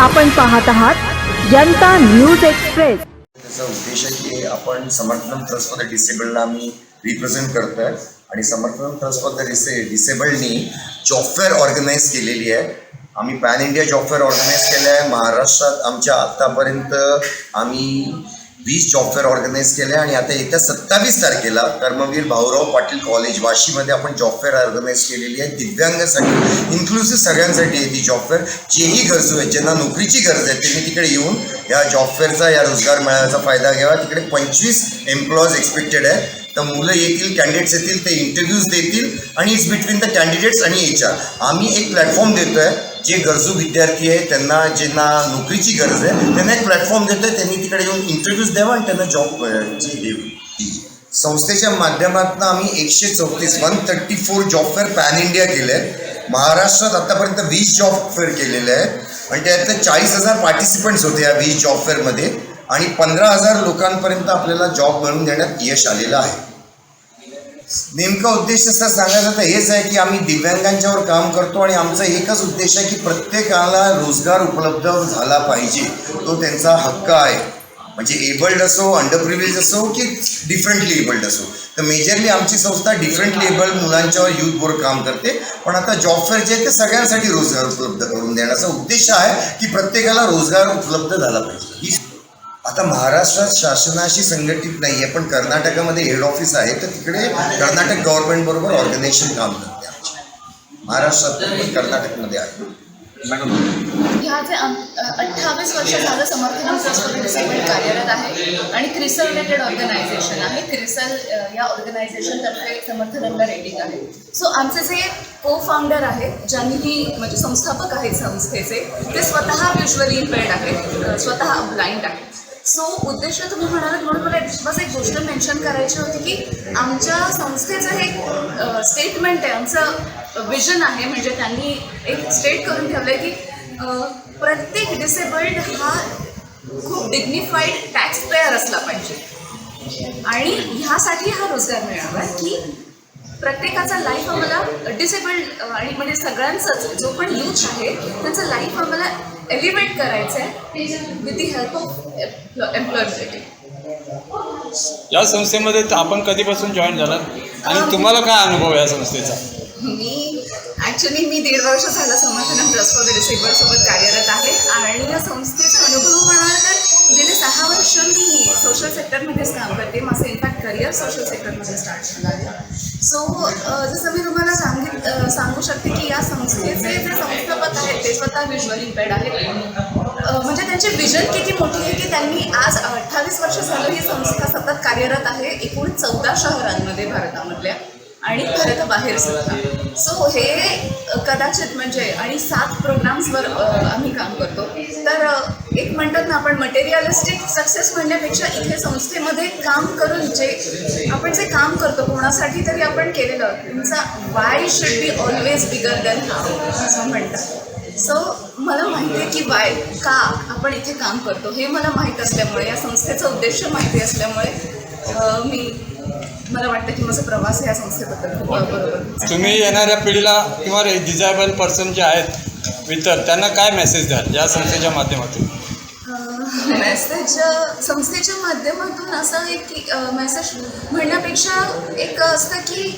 आपण पाहत आहात जनता न्यूज एक्सप्रेस. त्याचा उद्देश आहे की आपण समर्थन ट्रस्ट फॉर द डिसेबल्डला आम्ही रिप्रेझेंट करतोय. आणि समर्थन ट्रस्ट फॉर द डिसे डिसेबल्डनी जॉबफेअर ऑर्गनाईज केलेली आहे. आम्ही पॅन इंडिया जॉबफेअर ऑर्गनाईज केलं आहे महाराष्ट्रात आमच्या आत्तापर्यंत आम्ही वीस जॉबफेअर ऑर्गनाईज केले आणि आता येत्या सत्तावीस तारखेला कर्मवीर भाऊराव पाटील कॉलेज वाशीमध्ये आपण जॉबफेअर ऑर्गनाईज केलेली आहे. दिव्यांगासाठी इन्क्लुसिव्ह सगळ्यांसाठी आहे ती जॉबफेअर जेही गरजू आहेत ज्यांना नोकरीची गरज आहे त्यांनी तिकडे येऊन या जॉबफेअरचा या रोजगार मेळाव्याचा फायदा घ्यावा. तिकडे पंचवीस एम्प्लॉईज एक्सपेक्टेड आहे. तर मुलं येतील कॅन्डिडेट्स येतील ते इंटरव्ह्यूज देतील आणि इट्स बिटवीन द कॅन्डिडेट्स आणि एच आर आम्ही एक प्लॅटफॉर्म देतोय जे गरजू विद्यार्थी आहे त्यांना ज्यांना नोकरीची गरज आहे त्यांना एक प्लॅटफॉर्म देतोय त्यांनी तिकडे येऊन इंटरव्ह्यूज द्यावा आणि त्यांना जॉब जी देऊ संस्थेच्या माध्यमातून आम्ही एकशे चौतीस one thirty four job fair pan India केले आहे महाराष्ट्रात आतापर्यंत वीस जॉब फेअर केलेले आहेत. आणि त्यातले चाळीस हजार पार्टिसिपंट्स होते या वीस जॉब फेअरमध्ये आणि पंधरा हजार लोकांपर्यंत आपल्याला जॉब मिळवून देण्यात यश आलेलं आहे. नेमका उद्देश असा सांगायचा तर हेच आहे की आम्ही दिव्यांगांच्यावर काम करतो आणि आमचा एकच उद्देश आहे की प्रत्येकाला रोजगार उपलब्ध झाला पाहिजे. तो त्यांचा हक्क आहे. म्हणजे एबल्ड असो अंडर प्रिव्हिलेज असो की डिफरंटली एबल्ड असो. तर मेजरली आमची संस्था डिफरंटली एबल्ड मुलांच्यावर यूथवर काम करते. पण आता जॉब फेअर जे आहे ते सगळ्यांसाठी रोजगार उपलब्ध करून देण्याचा उद्देश आहे की प्रत्येकाला रोजगार उपलब्ध झाला पाहिजे. ही आता महाराष्ट्रात शासनाशी संघटित नाही आहे पण कर्नाटकामध्ये हेड ऑफिस आहे तर तिकडे कर्नाटक गव्हर्नमेंट बरोबर ऑर्गनायझेशन काम करते आमची. महाराष्ट्रात कर्नाटकमध्ये आहे. ह्या जे अठ्ठावीस वर्ष झालं समर्थन डिसेबल्ड कार्यरत आहे आणि क्रिसल रिलेटेड ऑर्गनायझेशन आहे. क्रिसल या ऑर्गनायझेशनतर्फे समर्थनाला रेटिंग आहे. सो आमचे जे को फाउंडर आहेत ज्यांनी ही म्हणजे संस्थापक आहेत संस्थेचे ते स्वतः विज्युअली इम्पेअर्ड आहेत स्वतः ब्लाइंड आहेत. सो उद्देश तुम्ही म्हणालात म्हणून मला एक- बस एक गोष्ट मेन्शन करायची होती की आमच्या संस्थेचं हे स्टेटमेंट आहे आमचं विजन आहे. म्हणजे त्यांनी एक स्टेट करून ठेवलं आहे की प्रत्येक डिसेबल्ड हा खूप डिग्निफाईड टॅक्स पेअर असला पाहिजे. आणि ह्यासाठी हा रोजगार मिळावा की प्रत्येकाचा लाईफ आम्हाला डिसेबल्ड आणि म्हणजे सगळ्यांचंच जो पण यूथ आहे त्यांचं लाईफ आम्हाला एलिव्हेट करायचं आहे with the help of employability या संस्थेमध्ये आपण कधीपासून जॉईन झालात? आणि तुम्हाला काय अनुभव या संस्थेचा? मी ॲक्च्युली मी दीड वर्ष झालं समर्थन ट्रस्ट फॉर द डिसेबल सोबत कार्यरत आहे. आणि या संस्थेचा अनुभव म्हणाल तर गेले सहा वर्ष मी सोशल सेक्टरमध्येच काम करते. माझं इनफॅक्ट करिअर सोशल सेक्टरमध्ये स्टार्ट झालं आहे. सो हो, जसं मी तुम्हाला सांगित सांगू शकते की या संस्थेचे जे संस्थापक आहेत ते स्वतः व्हिज्युअल इम्पेअर्ड आहेत. म्हणजे त्यांचे विजन किती मोठी आहे की त्यांनी आज अठ्ठावीस वर्ष झालं ही संस्था सतत कार्यरत आहे एकूण चौदा शहरांमध्ये भारतामधल्या. आणि भारताबाहेर सुद्धा. सो हे कदाचित म्हणजे आणि सात प्रोग्राम्सवर आम्ही काम करतो. तर एक म्हणतात ना आपण मटेरियलिस्टिक सक्सेस म्हणण्यापेक्षा इथे संस्थेमध्ये काम करून जे आपण जे काम करतो कोणासाठी तरी आपण केलेलं तुमचा why should be always bigger than असं म्हणतात. सो मला माहिती आहे की वाय का आपण इथे काम करतो हे मला माहीत असल्यामुळे या संस्थेचा उद्देश माहिती असल्यामुळे मी मला वाटतं की माझा प्रवास या संस्थेबद्दल तुम्ही येणाऱ्या पिढीला किंवा डिझायबल पर्सन जे आहेत इतर त्यांना काय मेसेज द्याल या संस्थेच्या माध्यमातून? मेसेज संस्थेच्या माध्यमातून असं एक की मेसेज म्हणण्यापेक्षा एक असतं की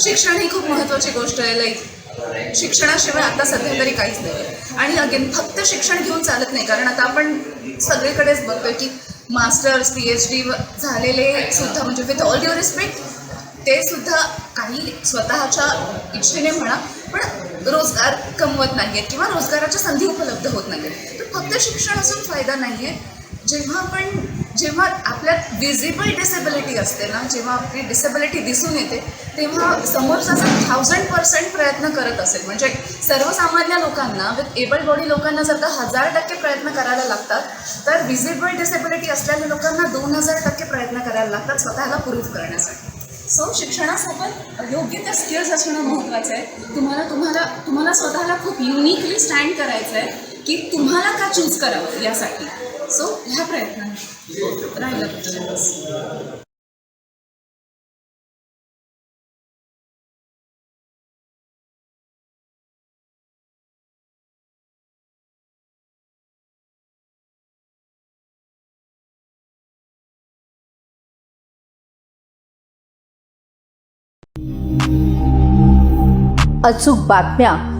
शिक्षण ही खूप महत्त्वाची गोष्ट आहे लाईक शिक्षणाशिवाय आता सध्या तरी काहीच नाही आणि अगेन फक्त शिक्षण घेऊन चालत नाही कारण आता आपण सगळीकडेच बघतोय की मास्टर्स पी एच डी झालेले सुद्धा म्हणजे विथ ऑल युअर रिस्पेक्ट ते सुद्धा काही स्वतःच्या इच्छेने म्हणा पण रोजगार कमवत नाही आहेत किंवा रोजगाराच्या संधी उपलब्ध होत नाही आहेत तर फक्त शिक्षण असून फायदा नाही आहे जेव्हा आपण जेव्हा आपल्यात विजिबल डिसेबिलिटी असते ना जेव्हा आपली डिसेबिलिटी दिसून येते तेव्हा समोरचा जर थाउजंड पर्सेंट प्रयत्न करत असेल. म्हणजे सर्वसामान्य लोकांना विथ एबल बॉडी लोकांना जर का हजार टक्के प्रयत्न करायला लागतात तर विजिबल डिसेबिलिटी असलेल्या लोकांना दोन हजार टक्के प्रयत्न करायला लागतात स्वतःला प्रूव्ह करण्यासाठी. सो शिक्षणासोबत योग्य त्या स्किल्स असणं महत्त्वाचं आहे. तुम्हाला तुम्हाला तुम्हाला स्वतःला खूप युनिकली स्टँड करायचं आहे की तुम्हाला का चूज करावं यासाठी. सो ह्या प्रयत्न राहिला पाहिजे अचूक बातम्या